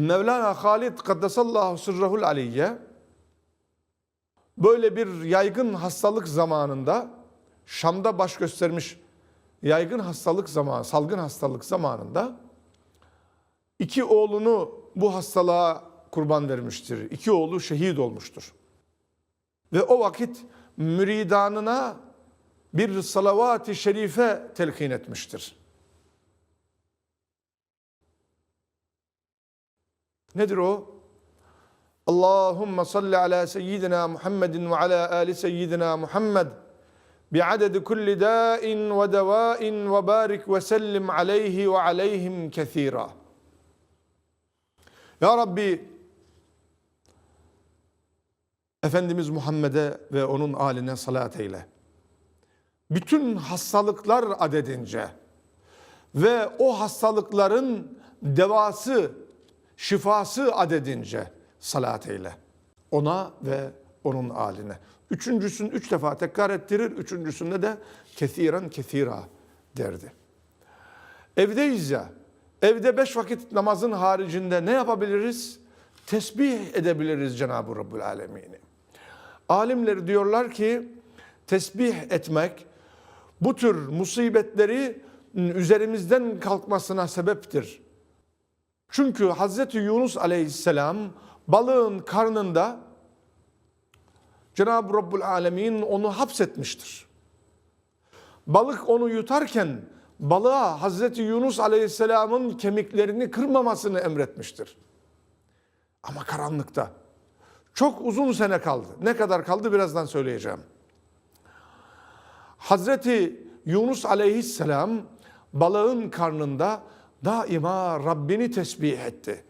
Mevlana Halid Kaddesallahu Sırrahul Aleyye böyle bir yaygın hastalık zamanında Şam'da baş göstermiş yaygın hastalık zamanı, salgın hastalık zamanında iki oğlunu bu hastalığa kurban vermiştir. İki oğlu şehit olmuştur. Ve o vakit müridanına bir salavat-ı şerife telkin etmiştir. Nedir o? Allahümme salli ala seyyidina Muhammedin ve ala ali seyyidina Muhammed bi'adedi kulli dâin ve devâin ve barik ve sellim aleyhi ve aleyhim kethîrâ. Ya Rabbi Efendimiz Muhammed'e ve onun aline salat eyle. Bütün hastalıklar adedince ve o hastalıkların devası, şifası adedince salat eyle. Ona ve onun aline. Üçüncüsünü üç defa tekrar ettirir. Üçüncüsünde de kethiren kethira derdi. Evdeyiz ya. Evde beş vakit namazın haricinde ne yapabiliriz? Tesbih edebiliriz Cenab-ı Rabbül Alemin'i. Alimler diyorlar ki tesbih etmek bu tür musibetleri üzerimizden kalkmasına sebeptir. Çünkü Hazreti Yunus Aleyhisselam balığın karnında Cenab-ı Rabbül Alemin onu hapsetmiştir. Balık onu yutarken balığa Hazreti Yunus Aleyhisselam'ın kemiklerini kırmamasını emretmiştir. Ama karanlıkta. Çok uzun sene kaldı. Ne kadar kaldı birazdan söyleyeceğim. Hazreti Yunus Aleyhisselam balığın karnında daima Rabbini tesbih etti.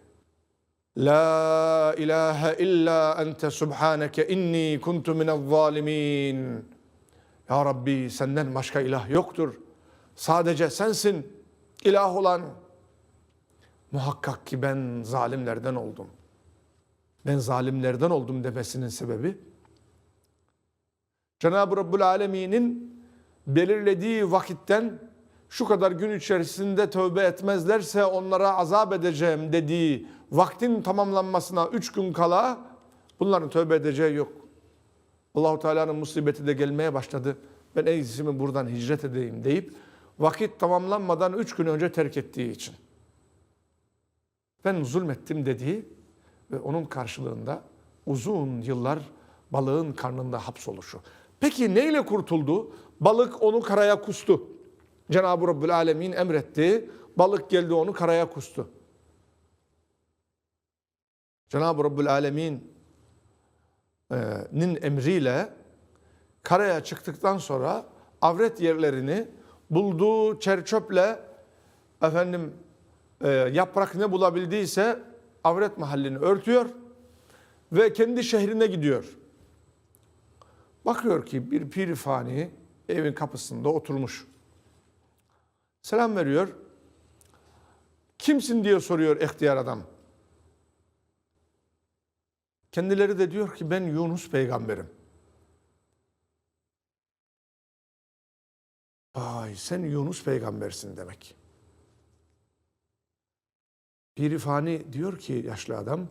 La ilahe illa ente subhaneke inni kuntu minel zalimin. Ya Rabbi senden başka ilah yoktur. Sadece sensin ilah olan. Muhakkak ki ben zalimlerden oldum. Ben zalimlerden oldum demesinin sebebi Cenab-ı Rabbül Alemin'in belirlediği vakitten şu kadar gün içerisinde tövbe etmezlerse onlara azap edeceğim dediği vaktin tamamlanmasına üç gün kala bunların tövbe edeceği yok. Allahu Teala'nın musibeti de gelmeye başladı. Ben en iyisi buradan hicret edeyim deyip vakit tamamlanmadan üç gün önce terk ettiği için. Ben zulmettim dediği ve onun karşılığında uzun yıllar balığın karnında hapsoluşu. Peki neyle kurtuldu? Balık onu karaya kustu. Cenab-ı Rabbül Alemin emretti. Balık geldi onu karaya kustu. Cenab-ı Rabbül Alemin'in emriyle karaya çıktıktan sonra avret yerlerini bulduğu çerçöple efendim e, yaprak ne bulabildiyse avret mahallini örtüyor ve kendi şehrine gidiyor. Bakıyor ki bir pirifani evin kapısında oturmuş. Selam veriyor. Kimsin diye soruyor ihtiyar adam. Kendileri de diyor ki ben Yunus peygamberim. Ay sen Yunus peygambersin demek. Pirifani diyor ki yaşlı adam,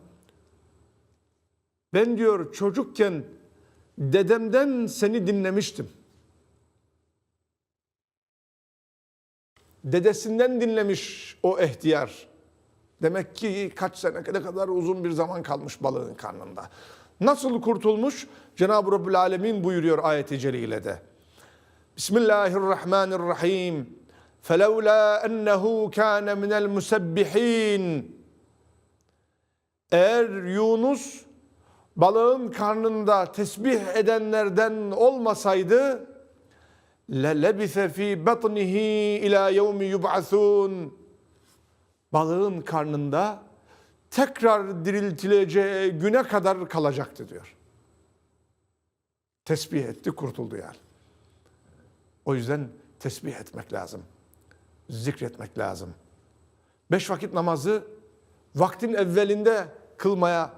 ben diyor çocukken dedemden seni dinlemiştim. Dedesinden dinlemiş o ihtiyar. Demek ki kaç sene ne kadar uzun bir zaman kalmış balığın karnında. Nasıl kurtulmuş? Cenab-ı Rabbül Alemin buyuruyor ayeti celilede. Bismillahirrahmanirrahim. فَلَوْلَا اَنَّهُ كَانَ مِنَ الْمُسَبِّحِينَ Eğer Yunus balığın karnında tesbih edenlerden olmasaydı لَلَبِثَ ف۪ي بَطْنِهِ اِلَى يَوْمِ يُبْعَثُونَ Balığın karnında tekrar diriltileceği güne kadar kalacaktı diyor. Tesbih etti kurtuldu yani. O yüzden tesbih etmek lazım. Zikretmek lazım. Beş vakit namazı vaktin evvelinde kılmaya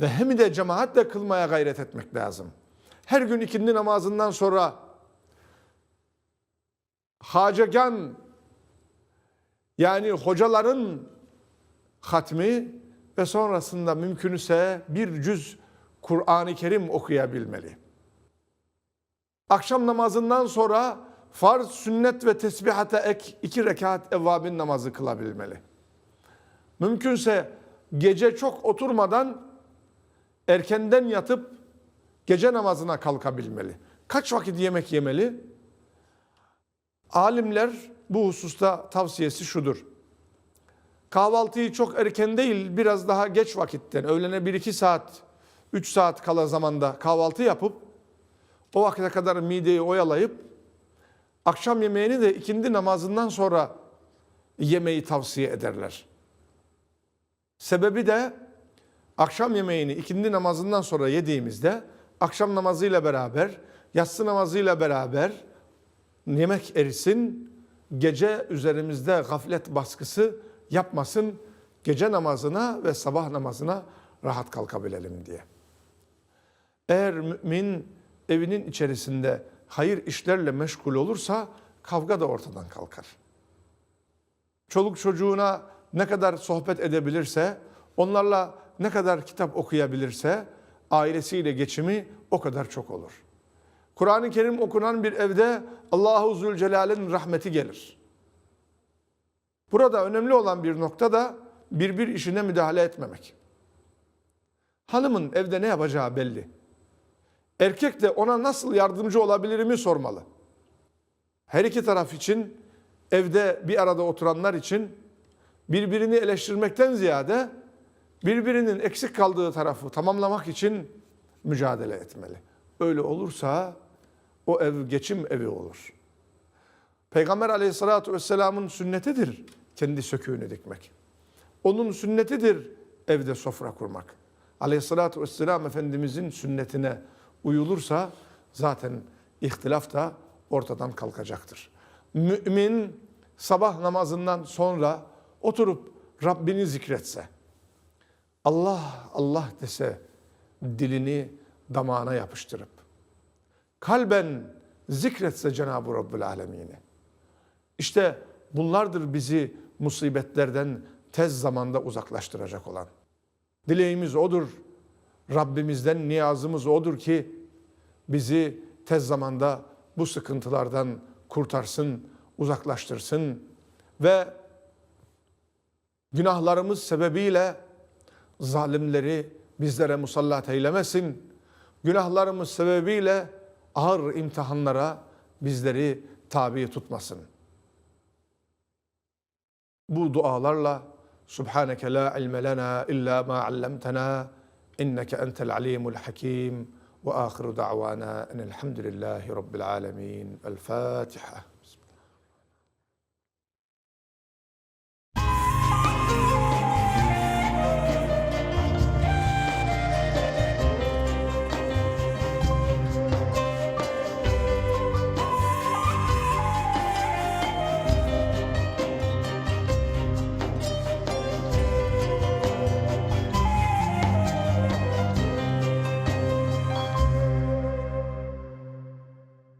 ve hem de cemaatle kılmaya gayret etmek lazım. Her gün ikindi namazından sonra hacegan yani hocaların hatmi ve sonrasında mümkünse bir cüz Kur'an-ı Kerim okuyabilmeli. Akşam namazından sonra farz, sünnet ve tesbihata ek iki rekat evvabin namazı kılabilmeli. Mümkünse gece çok oturmadan erkenden yatıp gece namazına kalkabilmeli. Kaç vakit yemek yemeli? Alimler bu hususta tavsiyesi şudur. Kahvaltıyı çok erken değil biraz daha geç vakitten öğlene 1-2 saat 3 saat kala zamanda kahvaltı yapıp o vakite kadar mideyi oyalayıp akşam yemeğini de ikindi namazından sonra yemeği tavsiye ederler. Sebebi de akşam yemeğini ikindi namazından sonra yediğimizde akşam namazıyla beraber, yatsı namazıyla beraber yemek erisin, gece üzerimizde gaflet baskısı yapmasın, gece namazına ve sabah namazına rahat kalkabilelim diye. Eğer mümin evinin içerisinde hayır işlerle meşgul olursa kavga da ortadan kalkar. Çoluk çocuğuna ne kadar sohbet edebilirse, onlarla ne kadar kitap okuyabilirse ailesiyle geçimi o kadar çok olur. Kur'an-ı Kerim okunan bir evde Allahu Zülcelal'in rahmeti gelir. Burada önemli olan bir nokta da birbir işine müdahale etmemek. Hanımın evde ne yapacağı belli. Erkek de ona nasıl yardımcı olabilirimi sormalı. Her iki taraf için evde bir arada oturanlar için birbirini eleştirmekten ziyade birbirinin eksik kaldığı tarafı tamamlamak için mücadele etmeli. Öyle olursa o ev geçim evi olur. Peygamber aleyhissalatü vesselamın sünnetidir kendi söküğünü dikmek. Onun sünnetidir evde sofra kurmak. Aleyhissalatü vesselam Efendimizin sünnetine uyulursa zaten ihtilaf da ortadan kalkacaktır. Mümin sabah namazından sonra oturup Rabbini zikretse, Allah Allah dese dilini damağına yapıştırıp, kalben zikretse Cenab-ı Rabbül Alemin'i. İşte bunlardır bizi musibetlerden tez zamanda uzaklaştıracak olan. Dileğimiz odur. Rabbimizden niyazımız odur ki bizi tez zamanda bu sıkıntılardan kurtarsın, uzaklaştırsın ve günahlarımız sebebiyle zalimleri bizlere musallat eylemesin. Günahlarımız sebebiyle ağır imtihanlara bizleri tabi tutmasın. Bu dualarla Subhaneke la ilme lena illa ma allamtena inneke entel alimul hakim ve ahiru da'vana enelhamdülillahi rabbil alemin. El Fatiha.